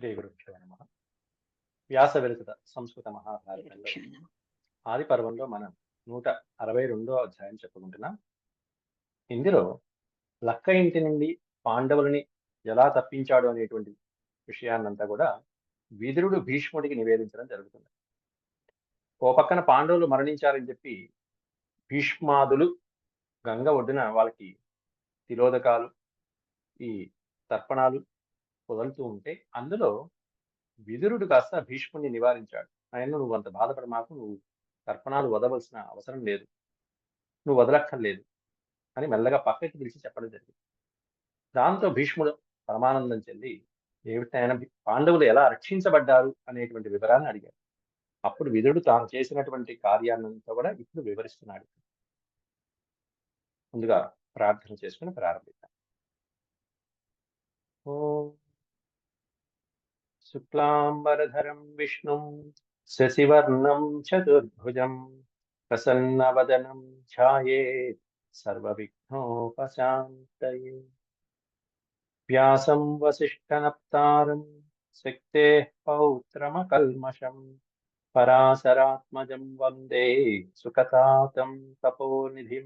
శ్రీ గురుభ్యో నమ. వ్యాస విరచిత సంస్కృత మహాభారతంలో ఆది పర్వంలో మనం నూట అరవై రెండో అధ్యాయం చెప్పుకుంటున్నాం. ఇందులో లక్క ఇంటి నుండి పాండవులని ఎలా తప్పించాడు అనేటువంటి విషయాన్నంతా కూడా విదురుడు భీష్ముడికి నివేదించడం జరుగుతుంది. ఓ పక్కన పాండవులు మరణించారని చెప్పి భీష్మాదులు గంగ ఒడ్డున వాళ్ళకి తిలోదకాలు ఈ తర్పణాలు వదులుతూ ఉంటే అందులో విదురుడు కాస్త భీష్ముడిని నివారించాడు. ఆయన నువ్వు అంత బాధపడ మాకు నువ్వు తర్పణాలు వదవలసిన అవసరం లేదు. నువ్వు వదలక్కర్లేదు అని మెల్లగా పక్కకి పిలిచి చెప్పడం జరిగింది. దాంతో భీష్ముడు పరమానందం చెంది ఏమిటైనా పాండవులు ఎలా రక్షించబడ్డారు? అనేటువంటి వివరాన్ని అడిగాడు. అప్పుడు విదురుడు తాను చేసినటువంటి కార్యాన్నంతా కూడా ఇప్పుడు వివరిస్తున్నాడు. ముందుగా ప్రార్థన చేసుకుని ప్రారంభిద్దాం. ఓ शुक्लाम्बरधरं विष्णुं शशिवर्णं चतुर्भुजं प्रसन्नवदनं ध्यायेत् व्यास वसीष्ठ नता शक्तेः पौत्रमकल्मषम् पराशरात्मज वंदे सुकतातं तपोनिधि।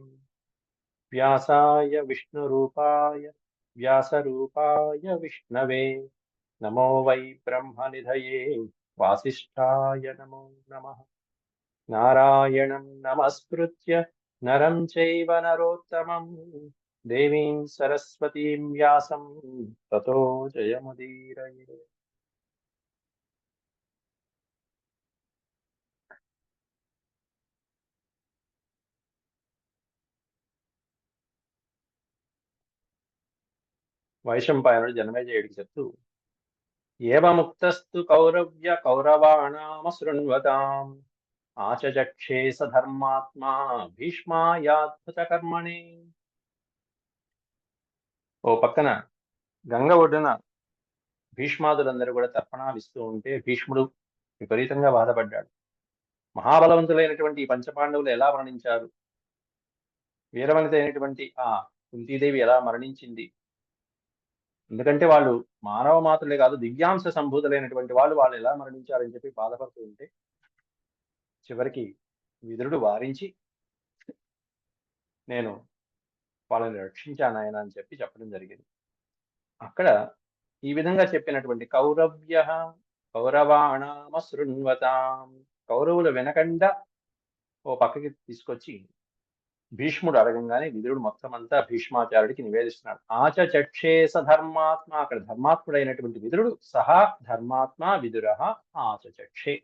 व्यासा विष्णु व्यासूपा विष्णवे। నమో వై బ్రహ్మనిధయే వాసిష్ఠాయ నమో నమ. నారాయణం నమస్కృత్య నరం చైవ నరోత్తమం. దేవీం సరస్వతీం వ్యాసం తతో జయముదీరయే. వైశంపాయనుడు జనమేజయుడికి చెప్తూ ఏవముక్తస్తు కౌరవ్య కౌరవాణామశృణ్వతాం. ఆచచక్షే స ధర్మాత్మా భీష్మాయాద్భుతకర్మణి. ఓ పక్కన గంగ ఒడ్డున భీష్మాదులందరూ కూడా తర్పణాలు ఉంటే భీష్ముడు విపరీతంగా బాధపడ్డాడు. మహాబలవంతులైనటువంటి ఈ పంచపాండవులు ఎలా మరణించారు? వీరవనిత అయినటువంటి ఆ కుంతీదేవి ఎలా మరణించింది? ఎందుకంటే వాళ్ళు మానవ మాత్రలే కాదు దివ్యాంశ సంభూతులైనటువంటి వాళ్ళు వాళ్ళు ఎలా మరణించారని చెప్పి బాధపడుతూ ఉంటే చివరికి విదురుడు వారించి నేను వాళ్ళని రక్షించాను ఆయన అని చెప్పి చెప్పడం జరిగింది. అక్కడ ఈ విధంగా చెప్పినటువంటి కౌరవ్య కౌరవాణామ శృణ్వతాం కౌరవులు వెనకండ ఓ పక్కకి తీసుకొచ్చి భీష్ముడు అడగంగానే విదురుడు మొత్తం అంతా భీష్మాచార్యుడికి నివేదిస్తున్నాడు. ఆచ చక్షేస ధర్మాత్మ అక్కడ ధర్మాత్ముడైనటువంటి విదురుడు సహా ధర్మాత్మ విదుర ఆచచక్షే.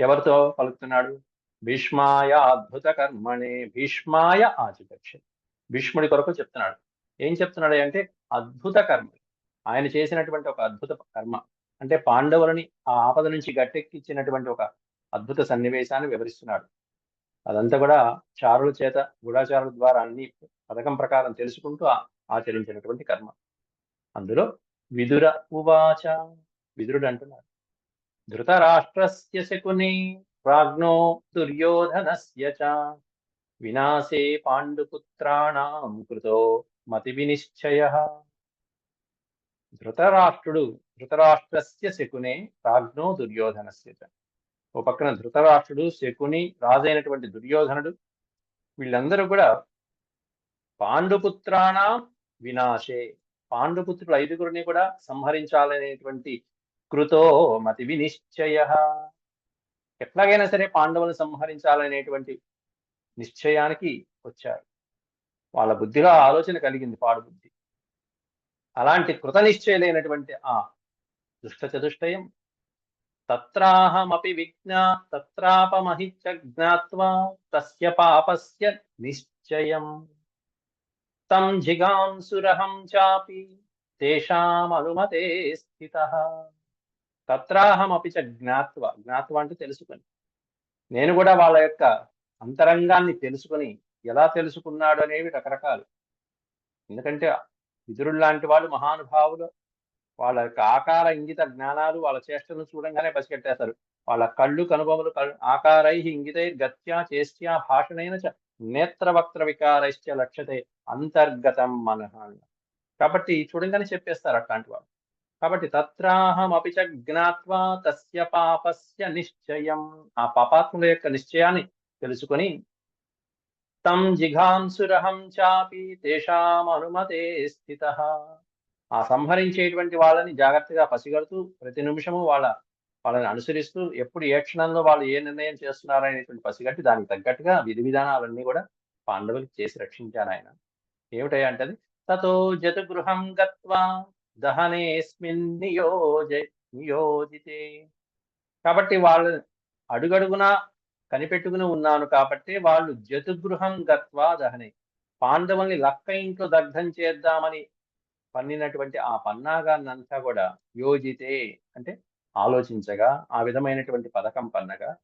ఎవరితో పలుకుతున్నాడు? భీష్మాయ అద్భుత కర్మణే భీష్మాయ ఆచచక్షే. భీష్ముడి కొరకు చెప్తున్నాడు. ఏం చెప్తున్నాడు అంటే అద్భుత కర్మ ఆయన చేసినటువంటి ఒక అద్భుత కర్మ. అంటే పాండవులని ఆ ఆపద నుంచి గట్టెక్కిచ్చినటువంటి ఒక అద్భుత సన్నివేశాన్ని వివరిస్తున్నాడు. అదంతా కూడా చారుల చేత గూఢాచారుల ద్వారా అన్ని పథకం ప్రకారం తెలుసుకుంటూ ఆచరించినటువంటి కర్మ. అందులో విదుర ఉవాచ విదురుడు అంటున్నాడు ధృతరాష్ట్రస్య శకుని ప్రాజ్ఞో దుర్యోధనస్య చ. వినాశే పాండుపుత్రాణం కృతో మతి వినిశ్చయ ధృతరాష్ట్రుడు ధృతరాష్ట్రస్య శకునే ప్రాజ్ఞో దుర్యోధనస్య చ. ఓ పక్కన ధృతరాష్ట్రుడు శకుని రాజైనటువంటి దుర్యోధనుడు వీళ్ళందరూ కూడా పాండుపుత్రాణ వినాశే. పాండుపుత్రులు ఐదుగురిని కూడా సంహరించాలనేటువంటి కృతో మతి వినిశ్చయ. ఎట్లాగైనా సరే పాండవులను సంహరించాలనేటువంటి నిశ్చయానికి వచ్చారు. వాళ్ళ బుద్ధిలో ఆలోచన కలిగింది పాడు బుద్ధి. అలాంటి కృత నిశ్చయలైనటువంటి ఆ దుష్ట చతుష్టయం తత్రాహమపి విజ్ఞా తత్రాపమహిచ జ్ఞాత్వా తస్య పాపస్య నిశ్చయం. తం జిగాంసురహం చాపి తేషామనుమతే స్థిత. తత్రాహమపి చ జ్ఞాత్వ జ్ఞాత్వ అంటే తెలుసుకొని. నేను కూడా వాళ్ళ యొక్క అంతరంగాన్ని తెలుసుకొని ఎలా తెలుసుకున్నాడు అనేవి రకరకాలు. ఎందుకంటే విదురుడు లాంటి వాళ్ళు మహానుభావులు వాళ్ళ యొక్క ఆకార ఇంగిత జ్ఞానాలు వాళ్ళ చేష్టలను చూడంగానే పసిగట్టేస్తారు. వాళ్ళ కళ్ళు కనుబొమలు ఆకారై ఇంగితై గత్యా చేష్ట్యా భాషణైన చ నేత్రవక్త్ర వికారైశ్చ లక్ష్యతే అంతర్గతం మనః కాబట్టి చూడంగానే చెప్పేస్తారు అట్లాంటి వాళ్ళు. కాబట్టి తత్రాహమపి జ్ఞాత్వా తస్య పాపస్య నిశ్చయం. ఆ పాపాత్ముల యొక్క నిశ్చయాన్ని తెలుసుకొని తం జిఘాంసురహం చాపి తేషాం అనుమతే స్థిత. ఆ సంహరించేటువంటి వాళ్ళని జాగ్రత్తగా పసిగడుతూ ప్రతి నిమిషము వాళ్ళ వాళ్ళని అనుసరిస్తూ ఎప్పుడు ఏ క్షణంలో వాళ్ళు ఏ నిర్ణయం చేస్తున్నారనేటువంటి పసిగట్టి దానికి తగ్గట్టుగా విధి విధానాలన్నీ కూడా పాండవులకు చేసి రక్షించారు ఆయన. ఏమిటయ్యా తతో జతుగృహం గత్వా దహనేస్మిన్ నియోజ నియోజితే. కాబట్టి వాళ్ళు అడుగడుగునా కనిపెట్టుకుని ఉన్నాను కాబట్టి వాళ్ళు జతుగృహం గత్వా దహనే. పాండవుల్ని లక్క ఇంట్లో దగ్ధం చేద్దామని పన్నినటువంటి ఆ పన్నాగాన్నంతా కూడా యోజితే అంటే ఆలోచించగా ఆ విధమైనటువంటి పథకం పన్నగా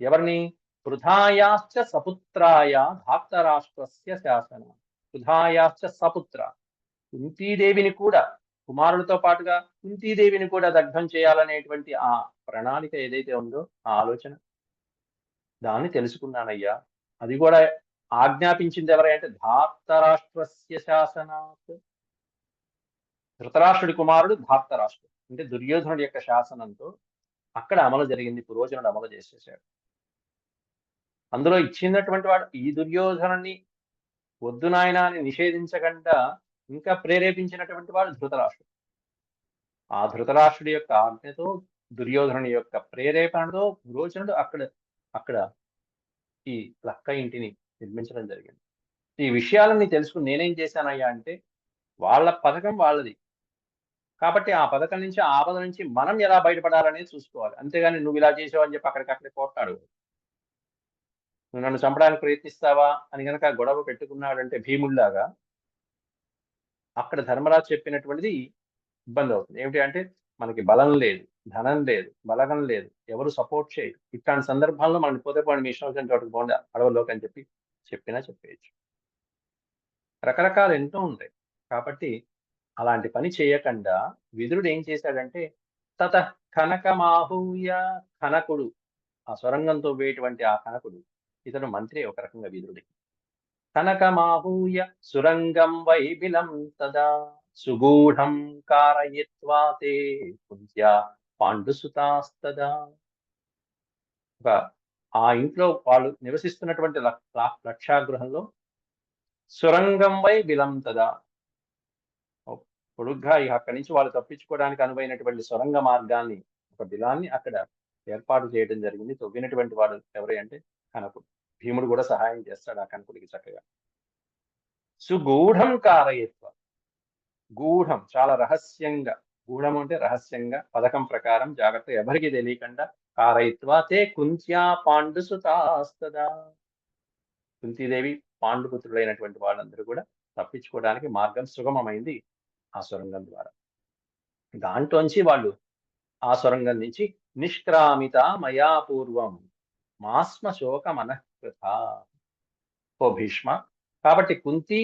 ఎవరిని? పృథాయాశ్చ సపుత్రాయ ధాత్తరాష్ట్రస్య శాసన. వృధాయాశ్చ సపుత్ర. కుంతీదేవిని కూడా కుమారులతో పాటుగా కుంతీదేవిని కూడా దగ్ధం చేయాలనేటువంటి ఆ ప్రణాళిక ఏదైతే ఉందో ఆ ఆలోచన. దాన్ని తెలుసుకున్నానయ్యా. అది కూడా ఆజ్ఞాపించింది ఎవరంటే ధాత్తరాష్ట్రస్య శాసనాత్. ధృతరాష్ట్రుడి కుమారుడు ధాత్తరాష్ట్రుడు అంటే దుర్యోధనుడి యొక్క శాసనంతో అక్కడ అమలు జరిగింది పురోజనుడు అమలు చేసేసాడు. అందులో ఇచ్చినటువంటి వాడు ఈ దుర్యోధనుని వద్దు నాయన అని నిషేధించకుండా ఇంకా ప్రేరేపించినటువంటి వాడు ధృతరాష్ట్రుడు. ఆ ధృతరాష్ట్రుడి యొక్క ఆజ్ఞతో దుర్యోధనుని యొక్క ప్రేరేపణతో పురోజనుడు అక్కడ అక్కడ ఈ లక్క ఇంటిని నిర్మించడం జరిగింది. ఈ విషయాలన్నీ తెలుసుకుని నేనేం చేశానయ్యా అంటే వాళ్ళ పథకం వాళ్ళది. కాబట్టి ఆ పథకం నుంచి ఆపద నుంచి మనం ఎలా బయటపడాలనేది చూసుకోవాలి. అంతేగాని నువ్వు ఇలా చేసావు అని చెప్పి అక్కడికక్కడే పోట్లాడు. నువ్వు నన్ను చంపడానికి ప్రయత్నిస్తావా అని కనుక గొడవ పెట్టుకున్నాడంటే భీముల్లాగా అక్కడ ధర్మరాజు చెప్పినటువంటిది ఇబ్బంది అవుతుంది. ఏమిటి అంటే మనకి బలం లేదు ధనం లేదు బలగం లేదు ఎవరు సపోర్ట్ చేయరు. ఇట్లాంటి సందర్భాల్లో మనం పోతే పోండి మీ ఇష్టం వచ్చిన చోటుకు పోండి అడవుల్లోకి అని చెప్పి చెప్పినా చెప్పేయచ్చు. రకరకాలు ఎంతో ఉంటాయి. కాబట్టి అలాంటి పని చేయకుండా విదురుడు ఏం చేశాడంటే తత కనకమాహూయ కనకుడు ఆ సొరంగంతో వేటువంటి ఆ కనకుడు ఇతను మంత్రి ఒక రకంగా విదురుడి కనకమాహూయ సురంగం వైబిలం తదా సుగూఢం కారయత్వాతే పాండుసుతాస్తదా. ఒక ఆ ఇంట్లో వాళ్ళు నివసిస్తున్నటువంటి లక్షాగృహంలో సురంగం వై బిలం తదా. పొడుగ్గా అక్కడి నుంచి వాళ్ళు తప్పించుకోవడానికి అనువైనటువంటి సొరంగ మార్గాన్ని ఒక బిలాన్ని అక్కడ ఏర్పాటు చేయడం జరిగింది. తవ్వినటువంటి వాడు ఎవరి అంటే కనకుడు భీముడు కూడా సహాయం చేస్తాడు ఆ కనకుడికి చక్కగా. సుగూఢం కారయత్వ. గూఢం చాలా రహస్యంగా. గూఢం అంటే రహస్యంగా పథకం ప్రకారం జాగ్రత్త ఎవరికి తెలియకుండా కారయిత్వా తే కుంత్యా పాండుసుతాస్తదా కుంతీదేవి పాండుపుత్రుడైనటువంటి వాళ్ళందరూ కూడా తప్పించుకోవడానికి మార్గం సుగమమైంది ఆ సొరంగం ద్వారా. దాంట్లోంచి వాళ్ళు ఆ సొరంగం నుంచి నిష్క్రామిత మయా పూర్వం మాస్మ శోక మనఃకృత ఓ భీష్మ. కాబట్టి కుంతి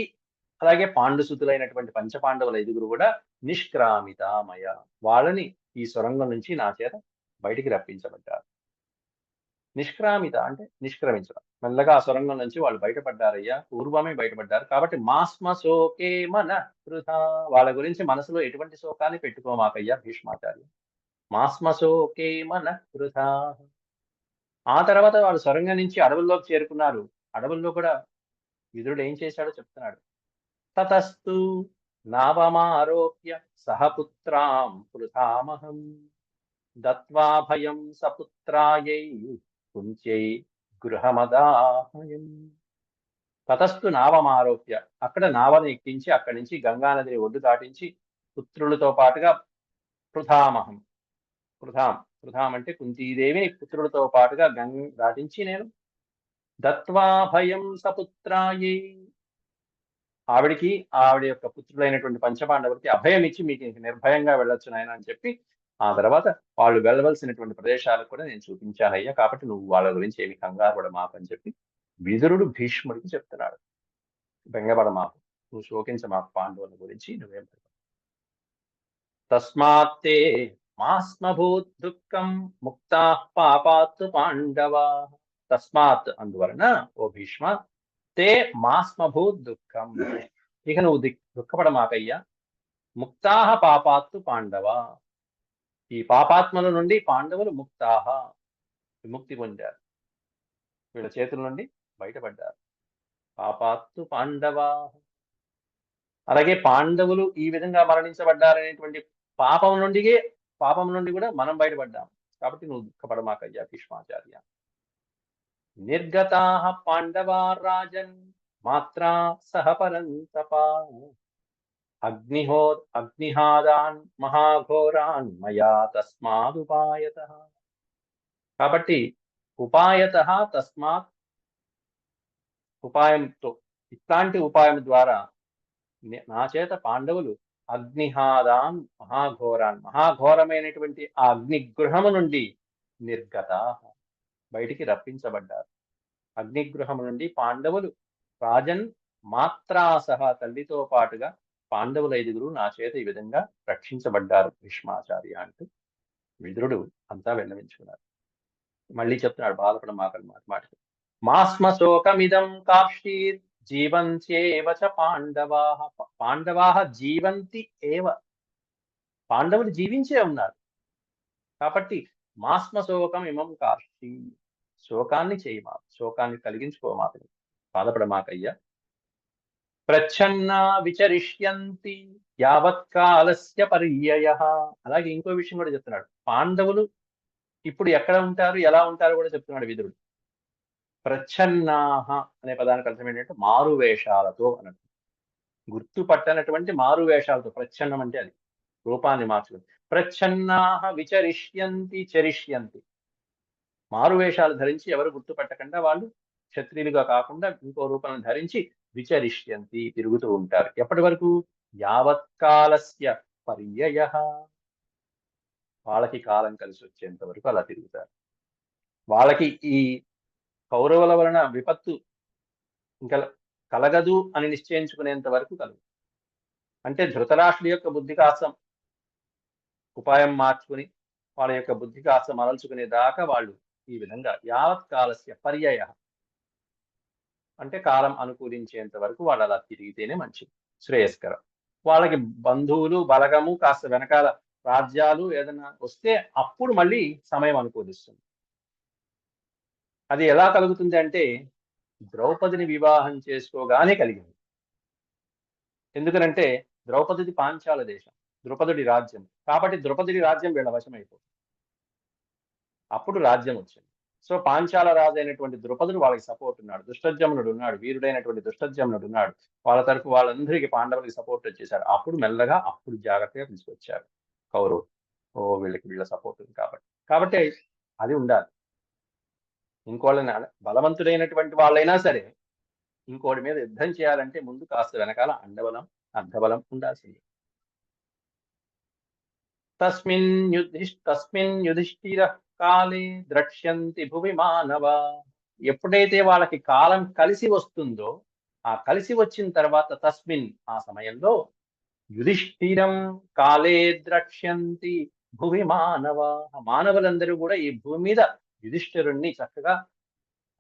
అలాగే పాండుసుతులైనటువంటి పంచపాండవుల ఐదుగురు కూడా నిష్క్రామిత మయ. వాళ్ళని ఈ సొరంగం నుంచి నా చేత బయటికి రప్పించబడ్డారు. నిష్క్రామిత అంటే నిష్క్రమించడం. మెల్లగా ఆ సొరంగం నుంచి వాళ్ళు బయటపడ్డారయ్యా పూర్వమే బయటపడ్డారు కాబట్టి మాస్మ శోకే మన వృధా. వాళ్ళ గురించి మనసులో ఎటువంటి శోకాన్ని పెట్టుకోమాకయ్యా భీష్మాచార్య మాస్మ శోకే మన వృధా. ఆ తర్వాత వాళ్ళు సొరంగం నుంచి అడవుల్లోకి చేరుకున్నారు. అడవుల్లో కూడా విదురుడు ఏం చేశాడో చెప్తున్నాడు. తతస్తు నావమారోప్య సహపుత్రాం పృథామహం దత్వాభయం సపుత్రాయై కుంత్యై గృహమదాహయం తతస్థు నావమారోప్య అక్కడ నావను ఎక్కించి అక్కడి నుంచి గంగానదిని ఒడ్డు దాటించి పుత్రులతో పాటుగా పృథామహం పృథాం పృథాం అంటే కుంతీదేవిని పుత్రులతో పాటుగా గంగ దాటించి నేను దత్వాభయం సపుత్రాయై. ఆవిడికి ఆవిడ యొక్క పుత్రులైనటువంటి పంచపాండవులకి అభయం ఇచ్చి మీకు నిర్భయంగా వెళ్ళొచ్చు నాయన అని చెప్పి ఆ తర్వాత వాళ్ళు వెళ్ళవలసినటువంటి ప్రదేశాలకు కూడా నేను చూపించాను అయ్యా. కాబట్టి నువ్వు వాళ్ళ గురించి ఏమి కంగారు పడ మాపని చెప్పి విదురుడు భీష్ముడికి చెప్తున్నాడు. బెంగపడ మాపు నువ్వు శోకించ మాకు పాండవుల గురించి నువ్వేం తస్మాత్తే మాస్మభూత్ దుఃఖం ముక్తా పాపాత్ పాండవ. తస్మాత్. అందువలన ఓ భీష్మ తే మాస్మభూత్ దుఃఖం. ఇక నువ్వు దుఃఖపడమాకయ్యా. ముక్తాహ పాపాత్తు పాండవ. ఈ పాపాత్మల నుండి పాండవులు ముక్తాహ విముక్తి పొందారు. వీళ్ళ చేతుల నుండి బయటపడ్డారు. పాపాత్తు పాండవా. అలాగే పాండవులు ఈ విధంగా మరణించబడ్డారనేటువంటి పాపం నుండి పాపం నుండి కూడా మనం బయటపడ్డాం. కాబట్టి నువ్వు దుఃఖపడమాకయ్యా భీష్మాచార్య. నిర్గతా పాండవా రాజన్ మాత్రా సహపరంతపా అగ్నిహో అగ్నిహాదాన్ మహాఘోరాన్ మయా తస్మాదుపాయత కాబట్టి ఉపాయత తస్మాత్ ఉపాయంతో ఇట్లాంటి ఉపాయం ద్వారా నా చేత పాండవులు అగ్నిహాదాన్ మహాఘోరాన్ మహాఘోరమైనటువంటి ఆ అగ్నిగృహము నుండి నిర్గత బయటికి రప్పించబడ్డారు. అగ్నిగృహము నుండి పాండవులు రాజన్ మాత్రా సహా తల్లితో పాటుగా పాండవుల ఐదుగురు నా చేత ఈ విధంగా రక్షించబడ్డారు భీష్మాచార్య అంటూ విదురుడు అంతా విన్నవించుకున్నారు. మళ్ళీ చెప్తున్నాడు బాధపడ మాకలు మాట మాస్మశోకమిదం మాస్మ శోకమిదం కార్షీర్ జీవంత్యేవ చ పాండవా. పాండవా జీవంతి ఏవ. పాండవులు జీవించే ఉన్నారు. కాబట్టి మాస్మ శోకం ఇమం కాక్షి శోకాన్ని చేయమా శోకాన్ని కలిగించుకోమాకు బాధపడమాకయ్యా ప్రచ్ఛన్నా విచరిష్యంతి యావత్కాలస్య పర్యయ. అలాగే ఇంకో విషయం కూడా చెప్తున్నాడు. పాండవులు ఇప్పుడు ఎక్కడ ఉంటారు ఎలా ఉంటారు కూడా చెప్తున్నాడు విదురుడు. ప్రచ్ఛన్నాహ అనే పదానికి అర్థం ఏంటంటే మారువేషాలతో అన్నట్టు. గుర్తుపట్టనటువంటి మారువేషాలతో ప్రచ్ఛన్నం అంటే అది. రూపాన్ని మార్చుకుని ప్రచ్ఛన్నాహ విచరిష్యంతి చరిష్యంతి. మారువేషాలు ధరించి ఎవరు గుర్తుపట్టకుండా వాళ్ళు క్షత్రియులుగా కాకుండా ఇంకో రూపాన్ని ధరించి విచరిష్యంతి తిరుగుతూ ఉంటారు. ఎప్పటి వరకు? యావత్కాలస్య పర్యయ. వాళ్ళకి కాలం కలిసి వచ్చేంత వరకు అలా తిరుగుతారు. వాళ్ళకి ఈ కౌరవుల వలన విపత్తు ఇంకా కలగదు అని నిశ్చయించుకునేంత వరకు కలదు అంటే ధృతరాష్ట్రుడి యొక్క బుద్ధి కాసం ఉపాయం మార్చుకుని వాళ్ళ యొక్క బుద్ధి కాసం అలల్చుకునే దాకా వాళ్ళు ఈ విధంగా యావత్ కాలస్య పర్యాయ అంటే కాలం అనుకూలించేంత వరకు వాళ్ళు అలా తిరిగితేనే మంచిది శ్రేయస్కరం. వాళ్ళకి బంధువులు బలగము కాస్త వెనకాల రాజ్యాలు ఏదైనా వస్తే అప్పుడు మళ్ళీ సమయం అనుకూలిస్తుంది. అది ఎలా కలుగుతుంది అంటే ద్రౌపదిని వివాహం చేసుకోగానే కలిగింది. ఎందుకనంటే ద్రౌపదిది పాంచాల దేశం ద్రుపదుడి రాజ్యం. కాబట్టి ద్రుపదుడి రాజ్యం వీళ్ళ వశమైపోతుంది. అప్పుడు రాజ్యం వచ్చింది. సో పాంచాల రాజు అయినటువంటి ద్రుపదుడు వాళ్ళకి సపోర్ట్ ఉన్నాడు. దుష్టజమునుడు ఉన్నాడు. వీరుడైనటువంటి దుష్టజమునుడు ఉన్నాడు. వాళ్ళ తరపు వాళ్ళందరికీ పాండవులకి సపోర్ట్ వచ్చేసారు అప్పుడు మెల్లగా అప్పుడు జాగ్రత్తగా తీసుకొచ్చారు. కౌరవు ఓ వీళ్ళకి వీళ్ళ సపోర్ట్ ఉంది కాబట్టి. కాబట్టి అది ఉండాలి. ఇంకోళ్ళని బలవంతుడైనటువంటి వాళ్ళైనా సరే ఇంకోటి మీద యుద్ధం చేయాలంటే ముందు కాస్త వెనకాల అండబలం అర్ధబలం ఉండాల్సింది. తస్మిన్ యుధిష్ తస్మిన్ యుధిష్ఠిర కాలే ద్రక్ష్యంతి భువి మానవ. ఎప్పుడైతే వాళ్ళకి కాలం కలిసి వస్తుందో ఆ కలిసి వచ్చిన తర్వాత తస్మిన్ ఆ సమయంలో యుధిష్ఠిరం కాలే ద్రక్ష్యంతి భువి మానవ. మానవులందరూ కూడా ఈ భూమి మీద యుధిష్ఠిరుణ్ణి చక్కగా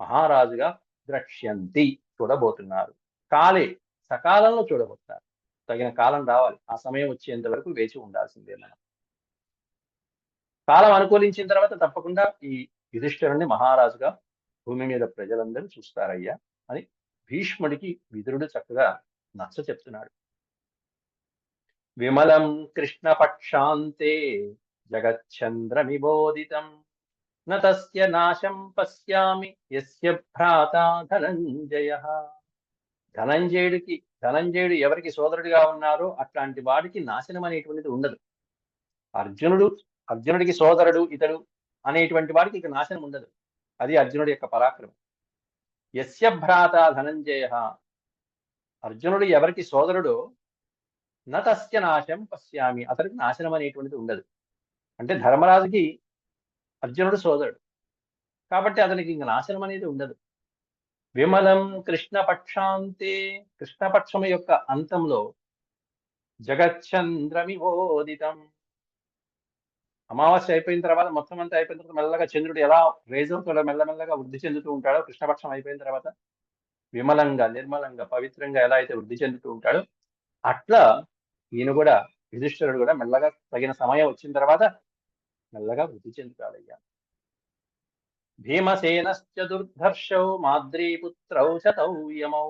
మహారాజుగా ద్రక్ష్యంతి చూడబోతున్నారు. కాలే సకాలంలో చూడబోతున్నారు. తగిన కాలం రావాలి. ఆ సమయం వచ్చేంత వరకు వేచి ఉండాల్సిందే మనం. కాలం అనుకూలించిన తర్వాత తప్పకుండా ఈ యుధిష్ఠిరుణ్ణి మహారాజుగా భూమి మీద ప్రజలందరూ చూస్తారయ్యా అని భీష్ముడికి విదురుడు చక్కగా నచ్చ చెప్తున్నాడు. విమలం కృష్ణపక్షాంతే జగచ్చంద్రమిబోదితం నస్య నాశం పశ్యామి యస్య భ్రాత ధనంజయ. ధనంజయుడికి ధనంజయుడు ఎవరికి సోదరుడిగా ఉన్నారో అట్లాంటి వాడికి నాశనం అనేటువంటిది ఉండదు. అర్జునుడు అర్జునుడికి సోదరుడు ఇతడు అనేటువంటి వాడికి ఇక నాశనం ఉండదు. అది అర్జునుడి యొక్క పరాక్రమం. యస్య భ్రాత ధనంజయ. అర్జునుడు ఎవరికి సోదరుడో నతస్య నాశం పశ్యామి. అతనికి నాశనం అనేటువంటిది ఉండదు. అంటే ధర్మరాజుకి అర్జునుడు సోదరుడు. కాబట్టి అతనికి ఇంక నాశనం అనేది ఉండదు. విమలం కృష్ణపక్షాంతే. కృష్ణపక్షం యొక్క అంతంలో జగచ్చంద్రమివోదితం. అమావాస్య అయిపోయిన తర్వాత మొత్తం అంతా అయిపోయిన తర్వాత మెల్లగా చంద్రుడు ఎలా రేజ్ అవుతాడో మెల్లమెల్లగా వృద్ధి చెందుతూ ఉంటాడో కృష్ణపక్షం అయిపోయిన తర్వాత విమలంగా నిర్మలంగా పవిత్రంగా ఎలా అయితే వృద్ధి చెందుతూ ఉంటాడో అట్లా ఈయన కూడా యుధిష్ఠరుడు కూడా మెల్లగా తగిన సమయం వచ్చిన తర్వాత మెల్లగా వృద్ధి చెందుతాడయ్యా భీమసేనశ్చ దుర్ధర్షౌ మాద్రీపుత్రౌ శతౌయమౌ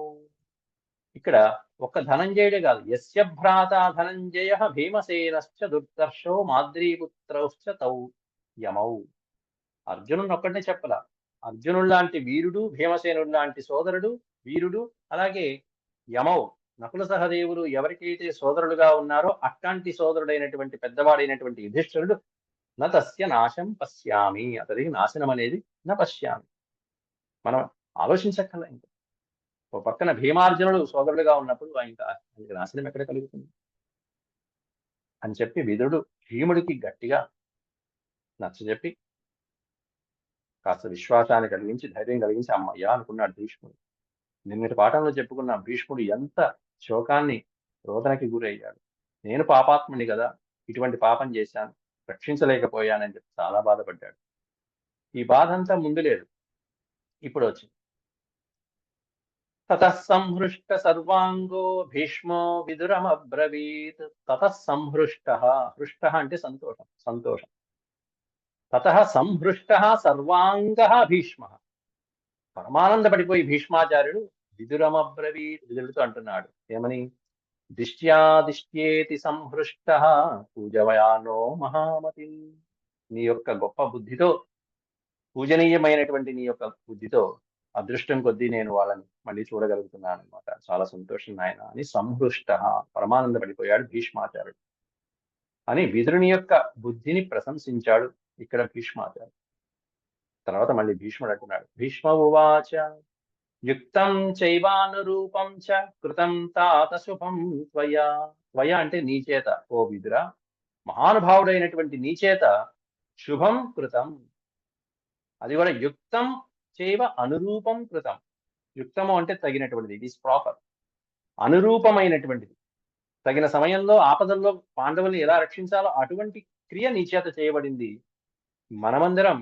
ఇక్కడ ఒక్క ధనంజయుడే కాదు. యస్య భ్రాత ధనంజయ భీమసేనశ్చ దుర్దర్శో మాద్రీపుత్రౌశ్చ తౌ యమౌ. అర్జునుడు ఒక్కడనే చెప్పల. అర్జునుడు లాంటి వీరుడు భీమసేనుడు లాంటి సోదరుడు వీరుడు అలాగే యమౌ. నకుల సహదేవులు ఎవరికైతే సోదరులుగా ఉన్నారో అట్లాంటి సోదరుడైనటువంటి పెద్దవాడైనటువంటి యుధిష్ఠరుడు న తస్య నాశం పశ్యామి. అతడికి నాశనం అనేది న పశ్యామి. మనం ఆలోచించక్కల ఒక పక్కన భీమార్జునుడు సోదరుడుగా ఉన్నప్పుడు ఆయన ఆయనకి నాశనం ఎక్కడ కలుగుతుంది? అని చెప్పి విదురుడు భీముడికి గట్టిగా నచ్చజెప్పి కాస్త విశ్వాసాన్ని కలిగించి ధైర్యం కలిగించి అమ్మయ్యా అనుకున్నాడు భీష్ముడు. నిన్నటి పాఠంలో చెప్పుకున్న భీష్ముడు ఎంత శోకాన్ని రోదనకి గురయ్యాడు. నేను పాపాత్ముని కదా ఇటువంటి పాపం చేశాను రక్షించలేకపోయానని చెప్పి చాలా బాధపడ్డాడు. ఈ బాధ అంతా ముందు లేదు. ఇప్పుడు వచ్చింది. తతః సంహృష్ట సర్వాంగో భీష్మో విదురమబ్రవీత్ తతః సంహృష్ట హృష్ట అంటే సంతోషం సంతోషం। తత సంహృష్ట సర్వాంగ భీష్మ। పరమానందపడిపోయి భీష్మాచార్యుడు విదురమబ్రవీత్ విదురుతో అంటున్నాడు ఏమని? దిష్ట్యా దిష్ట్యేతి సంహృష్ట పూజవయానో మహామతి। నీ యొక్క గొప్ప బుద్ధితో పూజనీయమైనటువంటి నీ యొక్క బుద్ధితో అదృష్టం కొద్దీ నేను వాళ్ళని మళ్ళీ చూడగలుగుతున్నాను అనమాట చాలా సంతోషం నాయన అని సంహృష్ట పరమానంద పడిపోయాడు భీష్మాచార్యుడు. అని విదురుని యొక్క బుద్ధిని ప్రశంసించాడు ఇక్కడ భీష్మాచార్యుడు. తర్వాత మళ్ళీ భీష్ముడు అంటున్నాడు భీష్మ ఉవాచ యుక్తం చైవానురూపం చ కృతం తాత శుభం త్వయా. త్వయా అంటే నీచేత ఓ విదుర. మహానుభావుడైనటువంటి నీచేత శుభం కృతం. అది కూడా యుక్తం చేవ అనురూపం కృతం. యుక్తము అంటే తగినటువంటిది. ఇట్ ఈస్ ప్రాపర్ అనురూపమైనటువంటిది. తగిన సమయంలో ఆపదల్లో పాండవుల్ని ఎలా రక్షించాలో అటువంటి క్రియ నీచేత చేయబడింది. మనమందరం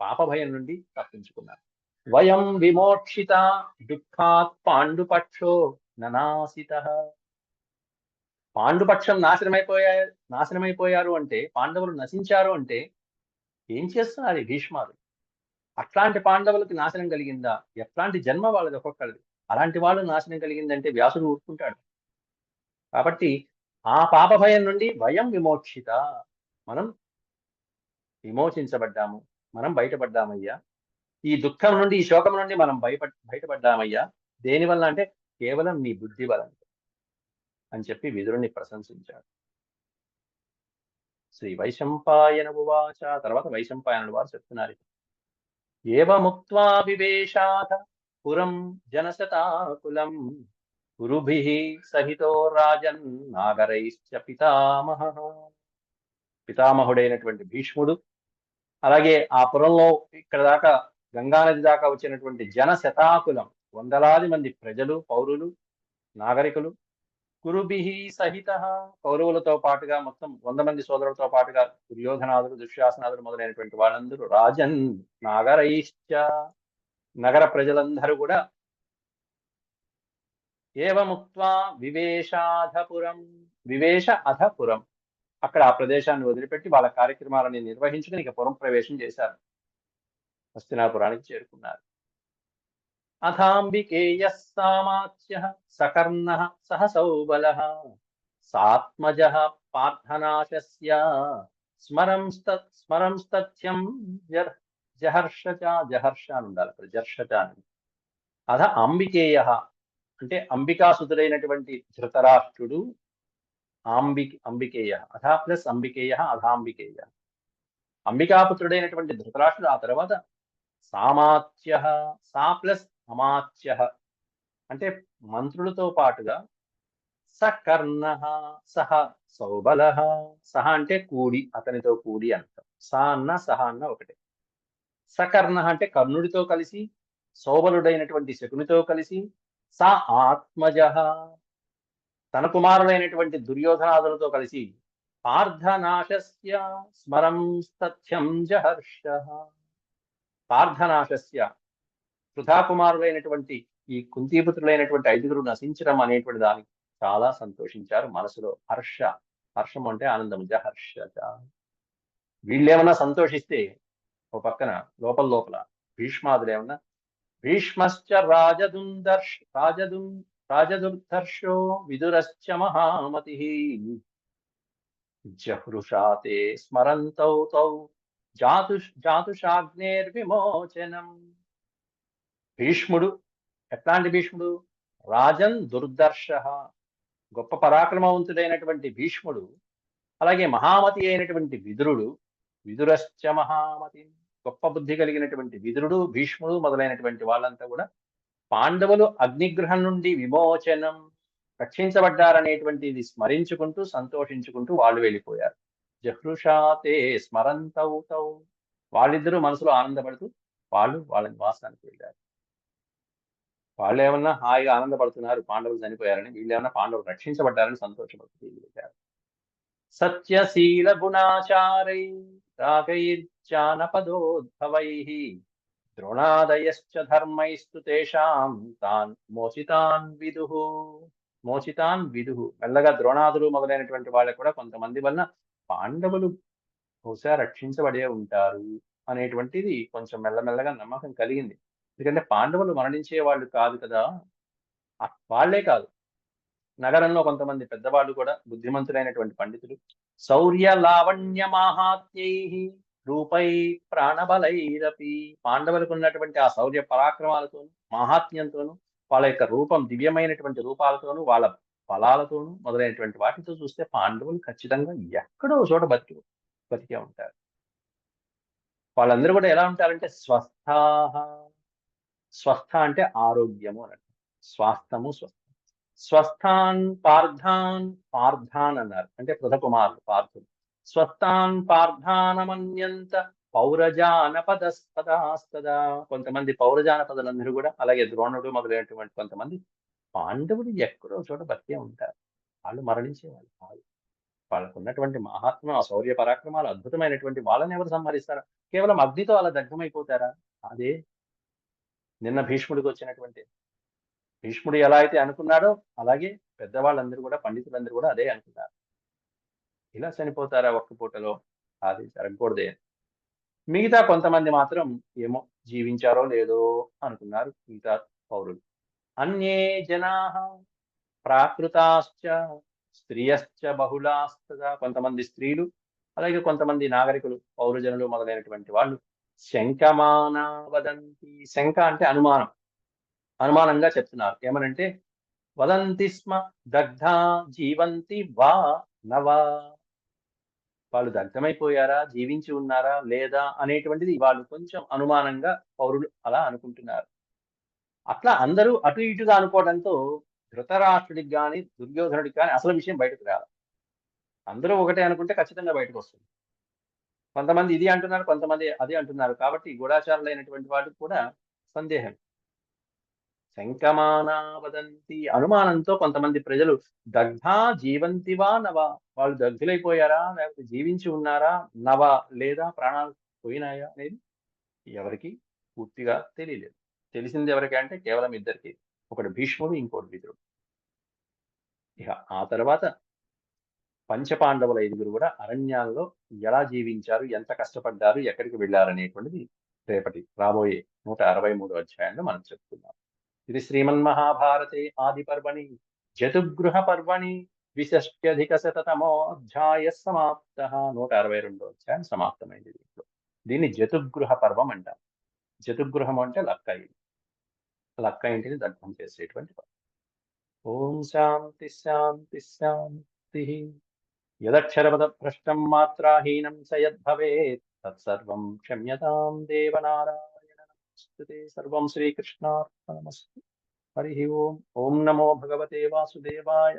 పాపభయం నుండి తప్పించుకున్నాం. వయం విమోక్షిత దుఃఖాత్ పాండుపక్షో ననాసిత. పాండుపక్షం నాశనమైపోయా నాశనమైపోయారు అంటే పాండవులు నశించారు అంటే ఏం చేస్తున్నారు ఈ భీష్మారు అట్లాంటి పాండవులకు నాశనం కలిగిందా? ఎట్లాంటి జన్మ వాళ్ళది ఒక్కొక్కరిది? అలాంటి వాళ్ళు నాశనం కలిగిందంటే వ్యాసుడు ఊరుకుంటాడు. కాబట్టి ఆ పాప భయం నుండి భయం విమోక్షిత. మనం విమోచించబడ్డాము. మనం బయటపడ్డామయ్యా. ఈ దుఃఖం నుండి ఈ శోకం నుండి మనం భయప బయటపడ్డామయ్యా. దేని వల్ల అంటే కేవలం నీ బుద్ధి వలన అని చెప్పి విదురుణ్ణి ప్రశంసించాడు. శ్రీ వైశంపాయన ఉవాచ. తర్వాత వైశంపాయనుడు వారు చెప్తున్నారు ఏవముక్త్వా వివేశాథ పురం జనశతాకులం. గురుభిః సహితో రాజన్ నాగరైశ్చ పితామహ. పితామహుడైనటువంటి భీష్ముడు అలాగే ఆ పురంలో ఇక్కడ దాకా గంగానది దాకా వచ్చినటువంటి జన శతాకులం వందలాది మంది ప్రజలు పౌరులు నాగరికులు కురుభిః సహిత. కౌరవులతో పాటుగా మొత్తం వంద మంది సోదరులతో పాటుగా దుర్యోధనాదులు దుశ్శాసనాదులు మొదలైనటువంటి వాళ్ళందరూ రాజన్ నాగరైశ్చ నగర ప్రజలందరూ కూడా ఏవముక్త్వా వివేశాధపురం వివేశ అధపురం. అక్కడ ఆ ప్రదేశాన్ని వదిలిపెట్టి వాళ్ళ కార్యక్రమాలని నిర్వహించుకుని ఇక పురం ప్రవేశం చేశారు. హస్తినాపురానికి చేరుకున్నారు. అథాంబికేయ సామాచ్య సకర్ణ సహసౌబల సాత్మజ పార్థనాశస్య స్మరంస్త స్మరంస్తథ్యం జర్ జహర్షచ జహర్ష అని ఉండాలి అక్కడ జర్షచ అని అధ అంబికేయ అంటే అంబికాసుతుడైనటువంటి ధృతరాష్ట్రుడు ఆంబి అంబికేయ అథా ప్లస్ అంబికేయ అథాంబికేయ. అంబికాపుత్రుడైనటువంటి ధృతరాష్ట్రుడు ఆ తర్వాత సామాత్య సా ప్లస్ అమాత్య అంటే మంత్రులతో పాటుగా సకర్ణ సహ సౌబల సహ అంటే కూడి అతనితో కూడి అంటాం. సా అన్న సహ అన్న ఒకటే. సకర్ణ అంటే కర్ణుడితో కలిసి సౌబలుడైనటువంటి శకునితో కలిసి స ఆత్మజ. తన కుమారుడైనటువంటి దుర్యోధనాదులతో కలిసి పార్థనాశస్య స్మరం తథ్యం జహర్ష. పార్థనాశస్య కుమారులైనటువంటి ఈ కుంతీపుత్రులైనటువంటి ఐదుగురు నశించడం అనేటువంటి దానికి చాలా సంతోషించారు. మనసులో హర్ష హర్షం అంటే ఆనందం జహర్షజ వీళ్ళేమన్నా సంతోషిస్తే ఓ పక్కన లోపల లోపల భీష్మాదులు ఏమన్నా భీష్మశ్చ రాజదుందర్ష్ రాజదుం రాజదుర్ధర్షో విదురశ్చ మహామతి జహృషాతే స్మరంతౌ తౌ జాతు జాతుషాగ్నేర్విమోచనం. భీష్ముడు. ఎట్లాంటి భీష్ముడు? రాజన్ దుర్దర్శ. గొప్ప పరాక్రమవంతుడైనటువంటి భీష్ముడు. అలాగే మహామతి అయినటువంటి విదురుడు. విదురశ్చ మహామతి. గొప్ప బుద్ధి కలిగినటువంటి విదురుడు భీష్ముడు మొదలైనటువంటి వాళ్ళంతా కూడా పాండవులు అగ్నిగ్రహం నుండి విమోచనం రక్షించబడ్డారనేటువంటిది స్మరించుకుంటూ సంతోషించుకుంటూ వాళ్ళు వెళ్ళిపోయారు. జహృషాతే స్మరంతవుతవు వాళ్ళిద్దరూ మనసులో ఆనందపడుతూ వాళ్ళు వాళ్ళ నివాసానికి వెళ్ళారు. వాళ్ళు ఏమన్నా హాయిగా ఆనందపడుతున్నారు పాండవులు చనిపోయారని వీళ్ళు ఏమన్నా పాండవులు రక్షించబడ్డారని సంతోషపడుతున్నారు సత్యశీల గుణాచారై రాగైర్జానపదోద్భవై ద్రోణాదయశ్చ ధర్మైస్తు తేషాం తాన్ మోచితాన్ విదు. మోచితాన్ విదు. మెల్లగా ద్రోణాదులు మొదలైనటువంటి వాళ్ళకు కూడా కొంతమంది వలన పాండవులు బహుశా రక్షించబడే ఉంటారు అనేటువంటిది కొంచెం మెల్లమెల్లగా నమ్మకం కలిగింది. ఎందుకంటే పాండవులు మరణించే వాళ్ళు కాదు కదా. వాళ్ళే కాదు. నగరంలో కొంతమంది పెద్దవాళ్ళు కూడా బుద్ధిమంతులైనటువంటి పండితులు శౌర్య లావణ్య మాహాత్యై రూపై ప్రాణబలైరపి పాండవులకు ఉన్నటువంటి ఆ శౌర్య పరాక్రమాలతోనూ మాహాత్మ్యంతోనూ వాళ్ళ యొక్క రూపం దివ్యమైనటువంటి రూపాలతోనూ వాళ్ళ ఫలాలతోనూ మొదలైనటువంటి వాటితో చూస్తే పాండవులు ఖచ్చితంగా ఎక్కడో చోట బతికి బతికే ఉంటారు. వాళ్ళందరూ కూడా ఎలా ఉంటారంటే స్వస్థాహ స్వస్థ అంటే ఆరోగ్యము అని స్వాస్థము స్వస్థ స్వస్థాన్ పార్థాన్ పార్థాన్ అన్నారు అంటే పృథకుమారులు పార్థులు. స్వస్థాన్ పార్థానమన్యంత పౌరజానపదస్పదాస్తదా కొంతమంది పౌరజానపదులందరూ కూడా అలాగే ద్రోణుడు మొదలైనటువంటి కొంతమంది పాండవుడు ఎక్కడో చోట బతికే ఉంటారు. వాళ్ళు మరణించే వాళ్ళు కాదు. వాళ్ళకు ఉన్నటువంటి మహాత్మ శౌర్య పరాక్రమాలు అద్భుతమైనటువంటి వాళ్ళని ఎవరు సంహరిస్తారా? కేవలం అగ్నితో అలా దగ్ధమైపోతారా? అదే నిన్న భీష్ముడికి వచ్చినటువంటి భీష్ముడు ఎలా అయితే అనుకున్నాడో అలాగే పెద్దవాళ్ళందరూ కూడా పండితులందరూ కూడా అదే అనుకున్నారు. ఇలా చనిపోతారా ఒక్క పూటలో? అది జరగకూడదే. మిగతా కొంతమంది మాత్రం ఏమో జీవించారో లేదో అనుకున్నారు మిగతా పౌరులు. అన్యే జనా ప్రాకృతాశ్చ స్త్రియశ్చ బహుళాస్తగా కొంతమంది స్త్రీలు అలాగే కొంతమంది నాగరికులు పౌరజనులు మొదలైనటువంటి వాళ్ళు శంకమానా వదంతి. శంక అంటే అనుమానం. అనుమానంగా చెప్తున్నారు. ఏమనంటే వదంతి స్మ దగ్ధ జీవంతి వా నవా. వాళ్ళు దగ్ధమైపోయారా? జీవించి ఉన్నారా? లేదా? అనేటువంటిది వాళ్ళు కొంచెం అనుమానంగా పౌరులు అలా అనుకుంటున్నారు. అట్లా అందరూ అటు ఇటుగా అనుకోవడంతో ధృతరాష్ట్రుడికి కానీ దుర్యోధనుడికి కానీ అసలు విషయం బయటకు రాదు. అందరూ ఒకటే అనుకుంటే ఖచ్చితంగా బయటకు వస్తుంది. కొంతమంది ఇది అంటున్నారు కొంతమంది అది అంటున్నారు. కాబట్టి గూఢాచారులైనటువంటి వాటికి కూడా సందేహం. శంకమానా వదంతి అనుమానంతో కొంతమంది ప్రజలు దగ్ధా జీవంతివా నవా వాళ్ళు దగ్ధులైపోయారా? లేకపోతే జీవించి ఉన్నారా? నవ లేదా? ప్రాణాలు పోయినాయా? అనేది ఎవరికి పూర్తిగా తెలియలేదు. తెలిసింది ఎవరికి అంటే కేవలం ఇద్దరికి. ఒకటి భీష్ముడు ఇంకోటి విదురుడు. ఇక ఆ తర్వాత పంచపాండవుల ఐదుగురు కూడా అరణ్యాల్లో ఎలా జీవించారు ఎంత కష్టపడ్డారు ఎక్కడికి వెళ్ళారు అనేటువంటిది రేపటి రాబోయే నూట అరవై మూడు అధ్యాయంలో మనం చెప్పుకుందాం. ఇది శ్రీమన్మహాభారతే ఆది పర్వణి జతుగృహ పర్వణి విశష్ట్యధిక శతమో అధ్యాయ సమాప్త నూట అరవై రెండో అధ్యాయం సమాప్తమైంది దీంట్లో. దీన్ని జతుగృహ పర్వం అంటారు జతుగృహం అంటే లక్క ఇంటి. లక్క ఇంటిని దగ్ధం చేసేటువంటి పర్వం. ఓం శాంతి శాంతి శాంతి. यदक्षरपदभ्रष्टं मात्राहीनं स यदे तत्सव क्षम्यता देवनारायण। नमस्ते, सर्व श्रीकृष्णार्पणमस्तु। हरि ओम। ॐ नमो भगवते वासुदेवाय।